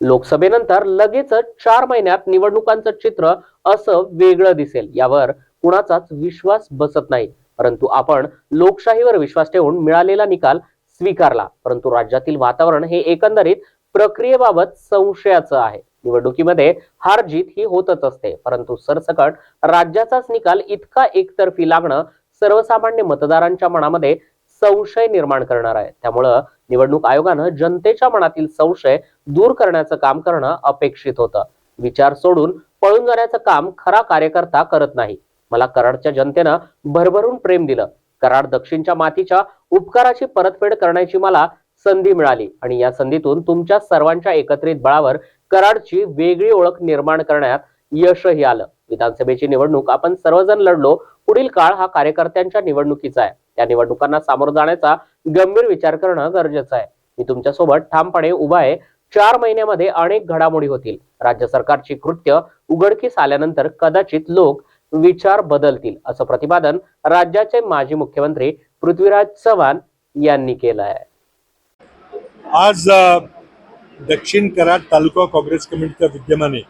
लोकसभेनंतर लगेचच चार महिन्यात निवडणुकांचं चित्र असं वेगळं दिसेल. यावर कुणाचाच विश्वास बसत नाही. परंतु आपण लोकशाहीवर विश्वास ठेवून मिळालेला निकाल स्वीकारला. परंतु राज्यातील वातावरण हे एकंदरीत प्रक्रियेबाबत संशयाचं आहे. निवडणुकीमध्ये हार जीत ही होतच असते. परंतु सरसकट राज्याचाच निकाल इतका एकतर्फी लागणं सर्वसामान्य मतदारांच्या मनामध्ये संशय निर्माण करणार आहे त्यामुळं निवडणूक आयोगानं जनतेच्या मनातील संशय दूर करण्याचं काम करणं अपेक्षित होतं. विचार सोडून पळून जाण्याचं काम खरा कार्यकर्ता करत नाही. मला कराडच्या जनतेनं भरभरून प्रेम दिलं. कराड दक्षिणच्या मातीच्या उपकाराची परतफेड करण्याची मला संधी मिळाली आणि या संधीतून तुमच्या सर्वांच्या एकत्रित बळावर कराडची वेगळी ओळख निर्माण करण्यात यशही आलं. विधानसभेची निवडणूक आपण सर्वजण लढलो पुढील काळ हा कार्यकर्त्यांच्या निवडणुकीचा आहे. त्या निवडणुकांना सामोरं जाण्याचा गंभीर विचार करणं गरजेचं आहे. मी तुमच्यासोबत ठामपणे उभा आहे. चार महिन्यामध्ये अनेक घडामोडी होतील. राज्य सरकारची कृत्य उघडकीस आल्यानंतर कदाचित लोक विचार बदलतील असं प्रतिपादन राज्याचे माजी मुख्यमंत्री पृथ्वीराज चव्हाण यांनी केलं आहे. आज दक्षिण कराड तालुका काँग्रेस कमिटीच्या विद्यमाने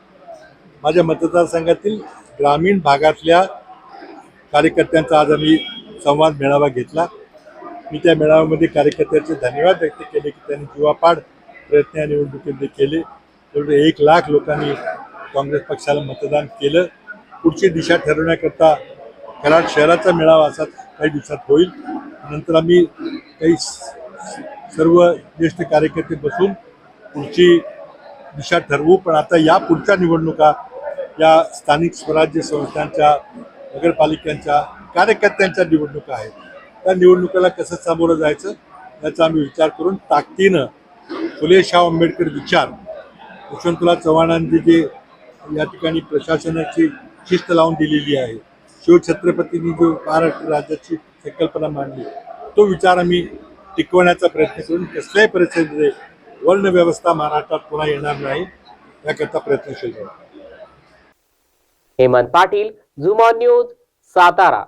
माझ्या मतदारसंघातील ग्रामीण भागातल्या कार्यकर्त्यांचा आज आम्ही संवाद मेळावा घेतला. मी त्या मेळाव्यामध्ये कार्यकर्त्यांचे धन्यवाद व्यक्त केले की त्यांनी जीवापाड प्रयत्न या निवडणुकीमध्ये केले. तेवढे एक लाख लोकांनी काँग्रेस पक्षाला मतदान केलं. पुढची दिशा ठरवण्याकरता कराड शहराचा मेळावा असा काही दिवसात होईल. नंतर आम्ही काही सर्व ज्येष्ठ कार्यकर्ते बसून पुढची दिशा ठरवू. पण आता या पुढच्या निवडणुका या स्थानिक स्वराज्य संस्थांच्या नगरपालिकांच्या कार्यकर्त्यांच्या निवडणुका आहेत. त्या निवडणुकाला कसं सामोरं जायचं याचा आम्ही विचार करून ताकदीनं फुले शाह आंबेडकर विचार यशवंतराव चव्हाणांनी जे या ठिकाणी प्रशासनाची शिस्त लावून दिलेली आहे शिवछत्रपतींनी जो महाराष्ट्र राज्याची संकल्पना मांडली तो विचार आम्ही टिकवण्याचा प्रयत्न करून कसल्याही परिस्थितीमध्ये वर्ण व्यवस्था महाराष्ट्रात पुन्हा येणार नाही याकरता प्रयत्नशील झाला हेमंत पाटील झुमॉन न्यूज सातारा.